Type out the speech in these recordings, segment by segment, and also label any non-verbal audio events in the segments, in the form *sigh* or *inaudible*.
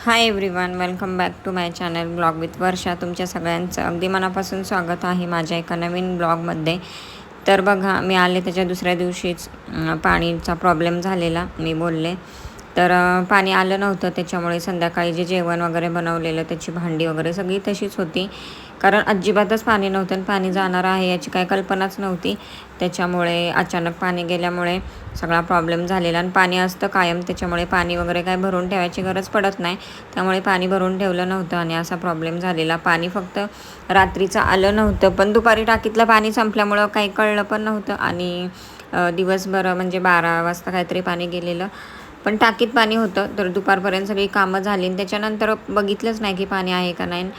Hi everyone welcome back to my channel blog with Varsha तुमच्या सगळ्यांचं अगदी मनापासून स्वागत आहे माझ्या एका नवीन ब्लॉगमध्ये तर बघा मी आले त्याच्या दुसऱ्या दिवशीच पाणीचा प्रॉब्लेम झालेला मी बोलले. तर पाणी आलं नव्हतं त्याच्यामुळे संध्याकाळी जे जेवण वगैरे बनवलेलं त्याची भांडी वगैरे सगळी तशीच होती. कारण अजिबातच पाणी नव्हतं आणि पाणी जाणार आहे याची काही कल्पनाच नव्हती. त्याच्यामुळे अचानक पाणी गेल्यामुळे सगळा प्रॉब्लेम झालेला आणि पाणी असतं कायम त्याच्यामुळे पाणी वगैरे काय भरून ठेवायची गरज पडत नाही. त्यामुळे पाणी भरून ठेवलं नव्हतं आणि असा प्रॉब्लेम झालेला. पाणी फक्त रात्रीचं आलं नव्हतं पण दुपारी टाकीतलं पाणी संपल्यामुळं काही कळलं पण नव्हतं आणि दिवसभर म्हणजे बारा वाजता काहीतरी पाणी गेलेलं. पण टाकीत पाणी होतं तर दुपारपर्यंत सगळी कामं झाली आणि त्याच्यानंतर बघितलंच नाही की पाणी आहे का नाही.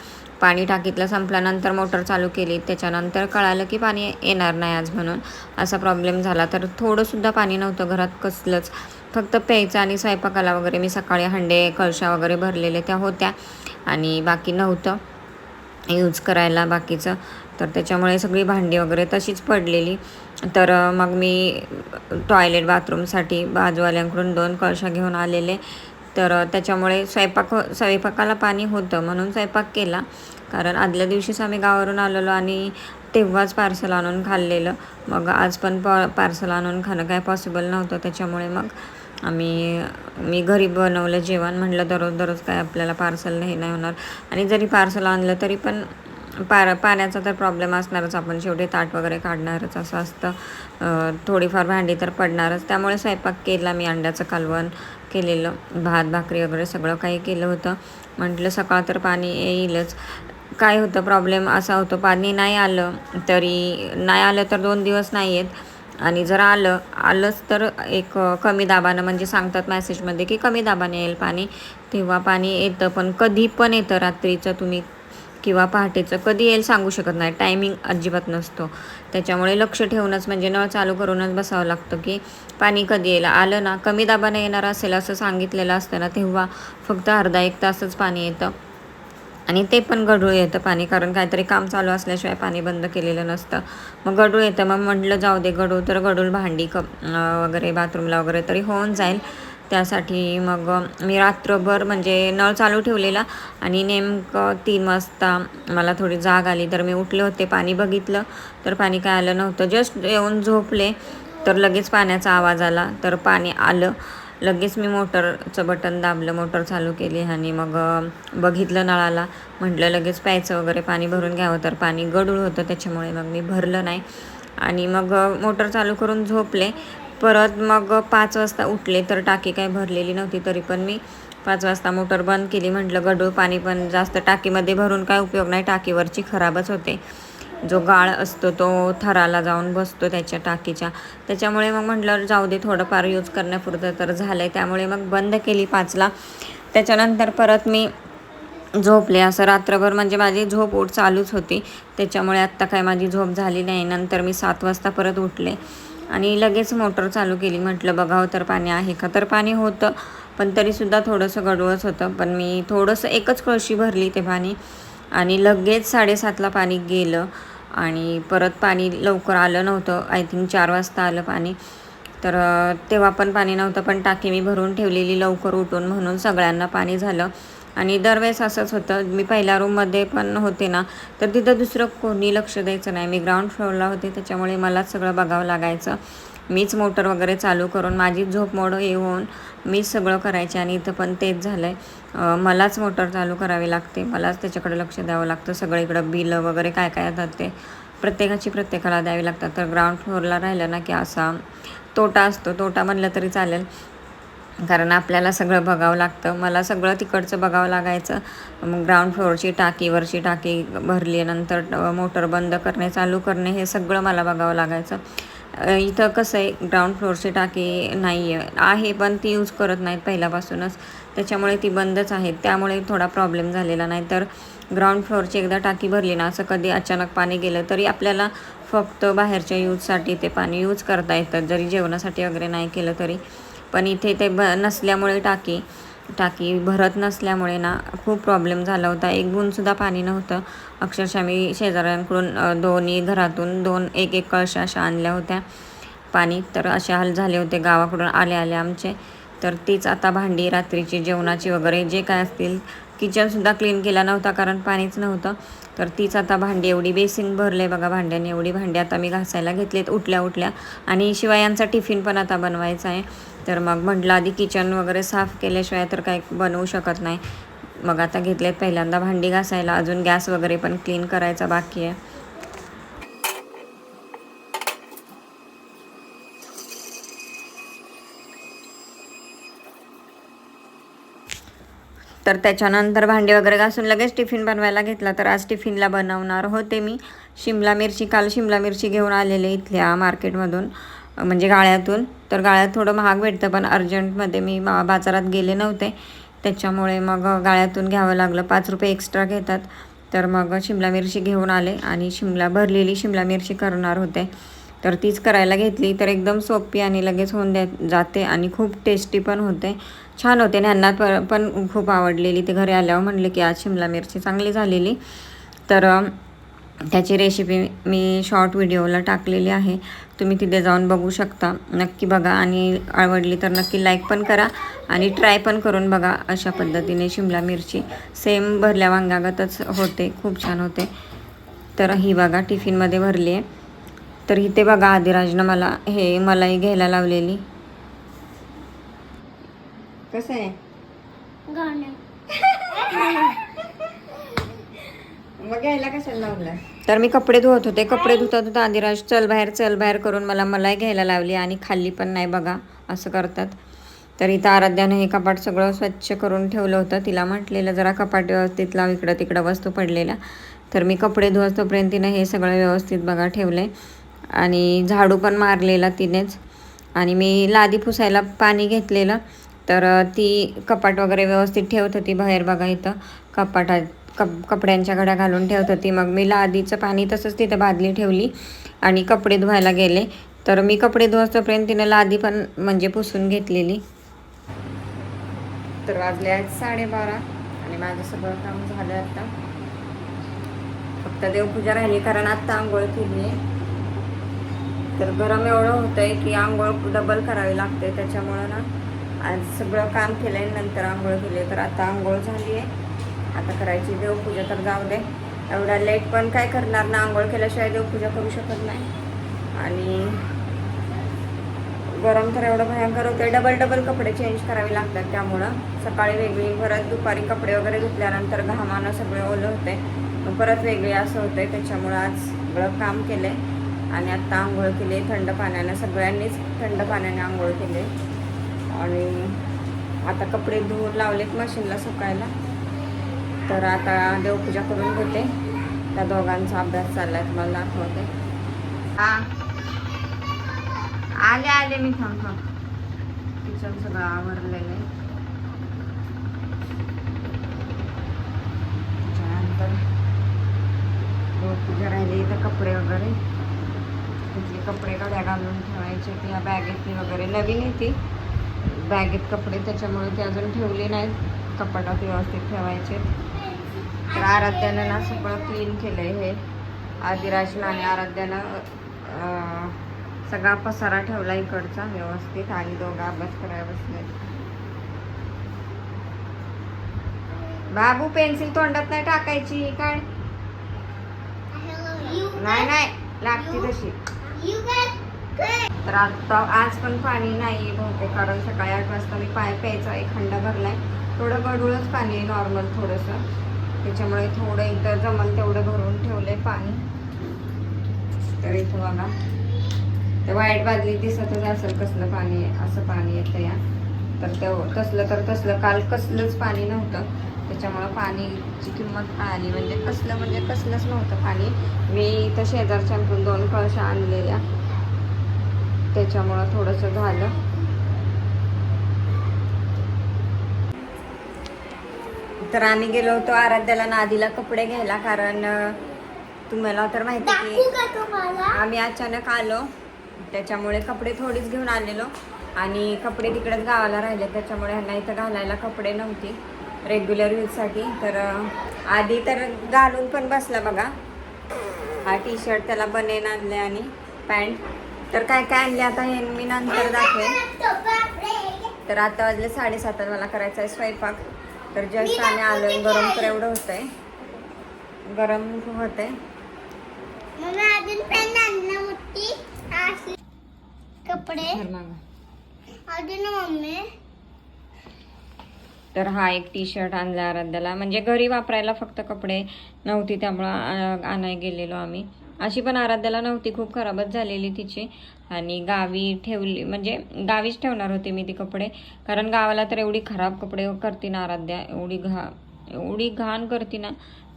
पाणी टाकीतलं संपल्यानंतर मोटर चालू केली. त्याच्यानंतर कळालं की पाणी येणार नाही आज म्हणून. असा प्रॉब्लेम झाला. तर थोडंसुद्धा पाणी नव्हतं घरात कसलंच. फक्त प्यायचं आणि स्वयंपाकाला वगैरे मी सकाळी हंडे कळशा वगैरे भरलेले त्या होत्या. आणि बाकी नव्हतं. यूज करायला बाकीचं. तर त्याच्यामुळे सगळी भांडी वगैरे तशीच पडलेली. तर मग मी टॉयलेट बाथरूमसाठी बाजूवाल्यांकडून दोन कळशा घेऊन आलेले. तर त्याच्यामुळे स्वयंपाक हो- स्वयंपाकाला पाणी होतं म्हणून स्वयंपाक केला. कारण आदल्या दिवशीच आम्ही गावावरून आलेलो आणि तेव्हाच पार्सल आणून खाल्लेलं. मग आज पण प पार्सल आणून खाणं काय पॉसिबल नव्हतं. त्याच्यामुळे मग आम्ही मी घरी बनवलं जेवण. म्हटलं दररोज दररोज काय आपल्याला पार्सल हे नाही होणार. आणि जरी पार्सल आणलं तरी पण पार पाण्याचा तर प्रॉब्लेम असणारच. आपण शेवटी ताट वगैरे काढणारच असं असतं. थोडीफार भांडी तर पडणारच. त्यामुळे स्वयंपाक केला मी अंड्याचं कालवण केलेलं भात भाकरी वगैरे सगळं काही केलं होतं. म्हटलं सकाळ तर पाणी येईलच. काय होतं प्रॉब्लेम असा होतो पाणी नाही आलं तरी नाही आलं तर दोन दिवस नाही येत. आणि जर आलं आलंच तर एक कमी दाबानं म्हणजे सांगतात मॅसेजमध्ये की कमी दाबाने येईल पाणी. तेव्हा पाणी येतं पण कधी पण येतं. रात्रीचं तुम्ही किंवा पहाटेचं कधी येईल सांगू शकत नाही. टायमिंग अजिबात नसतो. त्याच्यामुळे लक्ष ठेवूनच म्हणजे नळ चालू करूनच बसावं लागतं की पाणी कधी येईल आलं ना कमी दाबानं येणार असेल असं सांगितलेलं असतं ना तेव्हा फक्त अर्धा एक तासच पाणी येतं. आणि ते पण गढूळ येतं पाणी कारण काहीतरी काम चालू असल्याशिवाय पाणी बंद केलेलं नसतं. मग गढूळ येतं मग म्हटलं जाऊ दे गढूळ तर गढूळ भांडी कप वगैरे बाथरूमला वगैरे तरी होऊन जाईल. त्यासाठी मग मी रात्रभर म्हणजे नळ चालू ठेवलेला आणि नेमकं तीन वाजता मला थोडी जाग आली. तर मी उठले होते पाणी बघितलं तर पाणी काय आलं नव्हतं. जस्ट येऊन झोपले तर लगेच पाण्याचा आवाज आला. तर पाणी आलं. लगेच मी मोटरचं बटन दाबलं मोटर चालू केली आणि मग बघितलं नळाला. म्हटलं लगेच प्यायचं वगैरे पाणी भरून घ्यावं. तर पाणी गडूळ होतं त्याच्यामुळे मग मी भरलं नाही. आणि मग मोटर चालू करून झोपले. परत मग पाच वाजता उठले तर टाकी काही भरलेली नव्हती तरी पण मी पाच वाजता मोटर बंद केली. म्हटलं गडूळ पाणी पण जास्त टाकीमध्ये भरून काय उपयोग नाही टाकीवरची खराबच होते. जो गाळ असतो तो थराला जाऊन बसतो त्याच्या टाकीच्या. त्याच्यामुळे मग म्हटलं जाऊ दे थोडंफार यूज करण्यापुरतं तर झालं आहे त्यामुळे मग बंद केली पाचला. त्याच्यानंतर परत मी झोपले. असं रात्रभर म्हणजे माझी झोप उठ चालूच होती. त्याच्यामुळे आत्ता काय माझी झोप झाली नाही. नंतर मी सात वाजता परत उठले. आणि लगेच मोटर चालू केली. म्हटलं बघावं हो, तर पाणी आहे का? तर पाणी होतं पण तरीसुद्धा थोडंसं गडवच होतं. पण मी थोडंसं एकच कळशी भरली ते पाणी आणि लगेच साडेसातला पाणी गेलं आणि परत पाणी लवकर आलं नव्हतं. आय थिंक चार वाजता आलं पाणी. तर तेव्हा पण पाणी नव्हतं पण टाकी मी भरून ठेवलेली लवकर उठून म्हणून सगळ्यांना पाणी झालं. आणि दरवेळेस असंच होतं. मी पहिल्या रूममध्ये पण होते ना तर तिथं दुसरं कोणी लक्ष द्यायचं नाही. मी ग्राउंड फ्लोअरला होते त्याच्यामुळे मलाच सगळं बघावं लागायचं. मीच मोटर वगैरे चालू करून माझी झोप मोड येऊन मीच सगळं करायचे आणि इथं पण तेच झालं आहे मलाच मोटर चालू करावी लागते. मलाच त्याच्याकडे लक्ष द्यावं लागतं. सगळं इकडं बिलं वगैरे काय काय येतात ते प्रत्येकाची प्रत्येकाला द्यावी लागतात. तर ग्राउंड फ्लोअरला राहिलं ना की असा तोटा असतो. तोटा म्हणलं तरी चालेल. कारण आपल्याला सगळं बघावं लागतं. मला सगळं तिकडचं बघावं लागायचं. मग ग्राउंड फ्लोअरची टाकीवरची टाकी भरली नंतर मोटर बंद करणे चालू करणे हे सगळं मला बघावं लागायचं. इथं कसं आहे ग्राउंड फ्लोअरची टाकी नाही आहे आहे पण ती यूज करत नाहीत पहिल्यापासूनच. त्याच्यामुळे ती बंदच आहेत. त्यामुळे थोडा प्रॉब्लेम झालेला नाही. तर ग्राउंड फ्लोअरची एकदा टाकी भरली ना असं कधी अचानक पाणी गेलं तरी आपल्याला फक्त बाहेरच्या यूजसाठी ते पाणी यूज करता येतं. जरी जेवणासाठी वगैरे नाही केलं तरी. पण इथे ते ब नसल्यामुळे टाकी टाकी भरत नसल्यामुळे ना खूप प्रॉब्लेम झाला होता. एक गुणसुद्धा पाणी नव्हतं. अक्षरशः मी शेजाऱ्यांकडून दोन्ही घरातून दोन एक एक कळशा अशा आणल्या होत्या. पाणी तर असे हाल झाले होते गावाकडून आले आले आमचे. तर तीच आता भांडी रात्रीची जेवणाची वगैरे जे काय असतील किचनसुद्धा क्लीन केला नव्हता कारण पाणीच नव्हतं. तर तीच आता भांडी एवढी बेसिंग भरले बघा भांड्याने एवढी भांडी आता मी घासायला घेतलीत उठल्या उठल्या. आणि शिवाय यांचा टिफिन पण आता बनवायचा आहे. तर मग म्हटलं आधी किचन वगैरे साफ केल्याशिवाय तर काही बनवू शकत नाही. मग आता घेतलेत पहिल्यांदा भांडी घासायला. अजून गॅस वगैरे पण क्लीन करायचा बाकी आहे. तर त्याच्यानंतर भांडी वगैरे घासून लगेच टिफिन बनवायला घेतला. तर आज टिफिनला बनवणार होते मी. शिमला मिरची काल शिमला मिरची घेऊन आलेले इथल्या मार्केटमधून अं, म्हणजे गाळ्यातून. तर गाळ्यात थोडं महाग भेटतं पण अर्जंटमध्ये मी बा बाजारात गेले नव्हते. त्याच्यामुळे मग गाळ्यातून घ्यावं लागलं. पाच रुपये एक्स्ट्रा घेतात. तर मग शिमला मिरची घेऊन आले आणि शिमला भरलेली शिमला मिरची करणार होते. तर तीच करायला घेतली. तर एकदम सोपी आणि लगेच होऊन द्या जाते आणि खूप टेस्टी पण होते. छान होते. आणि ह्यांना प- पण खूप आवडलेली. ते घरी आल्यावर म्हणले की आज शिमला मिरची चांगली झालेली. तर त्याची रेसिपी मी शॉर्ट व्हिडिओला टाकलेली आहे. तुम्ही तिथे जाऊन बघू शकता. नक्की बघा आणि आवडली तर नक्की लाईक पण करा आणि ट्राय पण करून बघा अशा पद्धतीने शिमला मिरची. सेम भरल्या वांगागतच होते. खूप छान होते. तर ही बघा टिफिनमध्ये भरली आहे. तर इथे बघा आदिराजनं मला हे मलाई घ्यायला लावलेली. कसं आहे? *laughs* मग घ्यायला कशाला तर मी कपडे धुवत होते. कपडे धुता धुता आदिराज चल बाहेर चल बाहेर करून मला मलाई घ्यायला लावली आणि खाल्ली पण नाही बघा असं करतात. तर इथं आराध्यानं हे कपाट सगळं स्वच्छ करून ठेवलं होतं. तिला म्हटलेलं जरा कपाट व्यवस्थित लाव इकडं तिकडं वस्तू पडलेल्या. तर मी कपडे धुवत तोपर्यंत तिनं हे सगळं व्यवस्थित बघा ठेवलं आणि झाडू पण मारलेला तिनेच. आणि मी लादी पुसायला पाणी घेतलेलं. तर ती कपाट वगैरे व्यवस्थित ठेवत होती बाहेर बघा इथं. कपाटात कप कपड्यांच्या घड्या घालून ठेवत होती. मग मी लादीचं पाणी तसंच तिथं बादली ठेवली आणि कपडे धुवायला गेले. तर मी कपडे धुवस्तोपर्यंत तिनं लादी पण म्हणजे पुसून घेतलेली. तर वाजले आहेत साडेबारा आणि माझं सगळं काम झालं आता. फक्त देवपूजा राहिली कारण आत्ता आंघोळ केली. आहे तर गरम एवढं होतंय की आंघोळ डबल करावी लागते. त्याच्यामुळं ना आज सगळं काम केलंय नंतर आंघोळ केली. तर आता आंघोळ झाली आहे आता करायची देवपूजा तर जाऊ दे. एवढा लेट पण काय करणार ना? आंघोळ केल्याशिवाय देवपूजा करू शकत नाही. आणि गरम तर एवढं भयंकर होते डबल डबल कपडे चेंज करावे लागतात त्यामुळं. सकाळी वेगळी परत दुपारी कपडे वगैरे धुतल्यानंतर घामानं सगळे ओलं होते मग परत वेगळे असं होते त्याच्यामुळं आज सगळं काम केलंय. आणि आत्ता आंघोळ केली थंड पाण्यानं सगळ्यांनीच थंड पाण्याने आंघोळ केले. आणि आता कपडे धुवून लावलेत मशीनला सुकायला. तर आता देवपूजा करून घेते. त्या दोघांचा अभ्यास चाललाय तुम्हाला दाखवते. हा. आले आले मी थांब थांब. किचन सगळं आवरलेलं आहे. त्याच्यानंतर देवपूजा राहिली तर कपडे वगैरे. तिथले कपडे कड्या घालून ठेवायचे ती या बॅगेतली वगैरे. नवीन आहे ती. बॅगेत कपडे त्याच्यामुळे ते अजून ठेवले नाहीत. कपाटात व्यवस्थित ठेवायचे. तर आराध्यानं ना सगळं क्लीन केलं आहे हे. आदिराजनं आणि आराध्यानं सगळा पसारा ठेवला इकडचा व्यवस्थित. आणि दोघं अभ्यास करायला बसले बाबू पेन्सिल तोंडात नाही टाकायची काय? नाही नाही लागते तशी. तर आता आज पण पाणी नाही बहुतेक कारण सकाळी आठ वाजता मी पाय प्यायचा एक खंडा भरलाय. थोडं गडूळच पाणी आहे नॉर्मल थोडंसं. त्याच्यामुळे थोडं इथं जमल तेवढं भरून ठेवलंय पाणी. तर इथं बघा. ते वाईट बादली दिसतच असेल कसलं पाणी असं पाणी येतं या तर ते तसलं तर तसलं. काल कसलंच पाणी नव्हतं. त्याच्यामुळं पाणीची किंमत आली म्हणजे कसलं म्हणजे कसलंच नव्हतं पाणी. मी इथं शेजारच्याकडून दोन कळशा आणलेल्या. त्याच्यामुळं थोडंसं झालं. तर आम्ही गेलो होतो आराध्याला नादीला कपडे घ्यायला कारण तुम्हाला तर माहिती आहे की आम्ही अचानक आलो. त्याच्यामुळे कपडे थोडीच घेऊन आलेलो. आणि कपडे तिकडेच गावाला राहिले त्याच्यामुळे ह्यांना इथं घालायला कपडे नव्हती रेग्युलर यूजसाठी तर आधी तर घालून पण बसला बघा. हा टी शर्ट त्याला बनेन आणले आणि पॅन्ट. तर काय काय आणले आता हे मी नंतर दाखवेन. तर आता वाजले साडेसात मला करायचा आहे स्वयंपाक. तर जस्ट आम्ही आलोय गरम तर एवढं गरम अजून पेन आणला मोठी अशी कपडे. अजून मम्मी. तर हा एक टी शर्ट आणला आराध्याला. म्हणजे घरी वापरायला फक्त कपडे नव्हती त्यामुळं आणाय गेलेलो आम्ही. अशी पण आराध्याला नव्हती खूप खराबच झालेली तिची. आणि गावी ठेवली म्हणजे गावीच ठेवणार होते मी ती कपडे. कारण गावाला तर एवढी खराब कपडे करते ना आराध्या एवढी घा एवढी घाण करती ना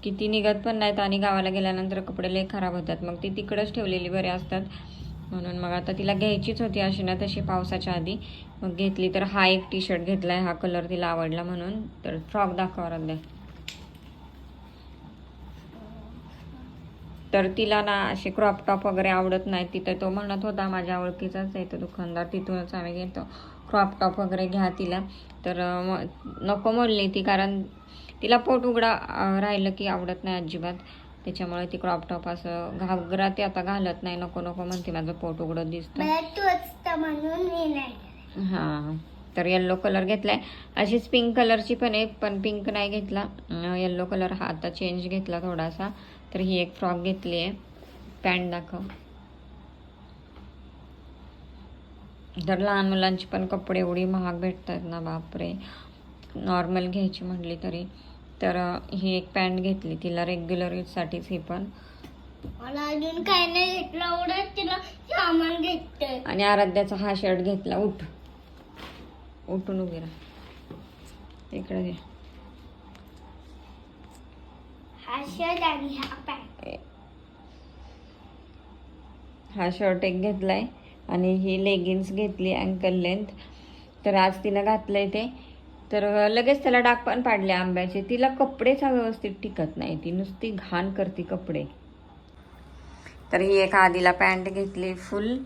की ती निघत पण नाहीत आणि गावाला गेल्यानंतर कपडे लई खराब होतात. मग ती तिकडंच ठेवलेली बरे असतात. म्हणून मग आता तिला घ्यायचीच होती अशी ना तशी पावसाच्या आधी. मग घेतली तर हा एक टी शर्ट घेतला आहे हा कलर तिला आवडला म्हणून. तर फ्रॉक दाखवा आराध्या. तर तिला ना असे क्रॉप टॉप वगैरे आवडत नाही. तिथं तो म्हणत होता माझ्या ओळखीचाच आहे तो दुकानदार तिथूनच आम्ही घेतो. क्रॉप टॉप वगैरे घ्या तिला. तर नको म्हणली ती कारण तिला पोट उघडा राहिलं की आवडत नाही अजिबात. त्याच्यामुळे ती क्रॉप टॉप असं घागरा ते आता घालत नाही. नको नको म्हणते माझं पोट उघडत दिसतं हां. तर येल्लो कलर घेतलाय. अशीच पिंक कलरची पण आहे पण पिंक नाही घेतला. येल्लो कलर हा आता चेंज घेतला थोडासा. तर ही एक फ्रॉक घेतली आहे. पॅन्ट दाखव. तर लहान मुलांची पण कपडे एवढी महाग भेटतात ना बापरे. नॉर्मल घ्यायची म्हटली तरी. तर ही एक पॅन्ट घेतली. तिला रेग्युलर यूजसाठीच ही पण. अजून काही नाही घेतलं. तिला सामान घेतलंय. आणि आराध्याचा हा शर्ट घेतला. उठ. उठून उभी राहा. इकडे घे. हा शर्ट आणि पॅन्ट हा शर्ट एक घेतलाय आणि ही लेगिन्स घेतली अँकल लेंथ तर आज तिनं घातलंय ते. तर लगेच त्याला डाग पण पाडले आंब्याचे. तिला कपडेच व्यवस्थित टिकत नाही. ती नुसती घाण करते कपडे. तर ही एक आधीला पॅन्ट घेतली फुल.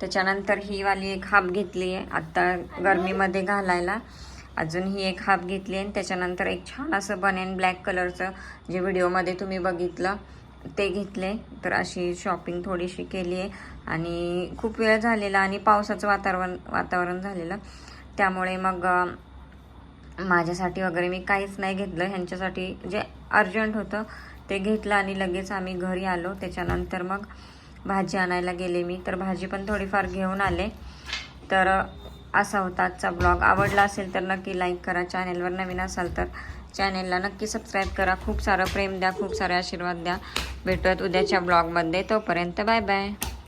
त्याच्यानंतर ही वाली एक हाफ घेतली आहे आत्ता गरमीमध्ये घालायला. अजून ही एक हाफ घेतली आहे आणि त्याच्यानंतर एक छान असं बनेन ब्लॅक कलरचं जे व्हिडिओमध्ये तुम्ही बघितलं ते घेतले. तर अशी शॉपिंग थोडीशी केली आहे. आणि खूप वेळ झालेला आणि पावसाचं वातावरण वातावरण झालेलं. त्यामुळे मग माझ्यासाठी वगैरे मी काहीच नाही घेतलं. ह्यांच्यासाठी जे अर्जंट होतं ते घेतलं आणि लगेच आम्ही घरी आलो. त्याच्यानंतर मग भाजी आणायला गेले मी. तर भाजी पण थोडीफार घेऊन आले. तर असा होता आजचा ब्लॉग आवडला असेल तर नक्की लाईक करा. चॅनेलवर नवीन असाल तर चॅनेलला नक्की सबस्क्राईब करा. खूप सारं प्रेम द्या खूप सारे आशीर्वाद द्या. भेटूयात उद्याच्या ब्लॉगमध्ये तोपर्यंत बाय बाय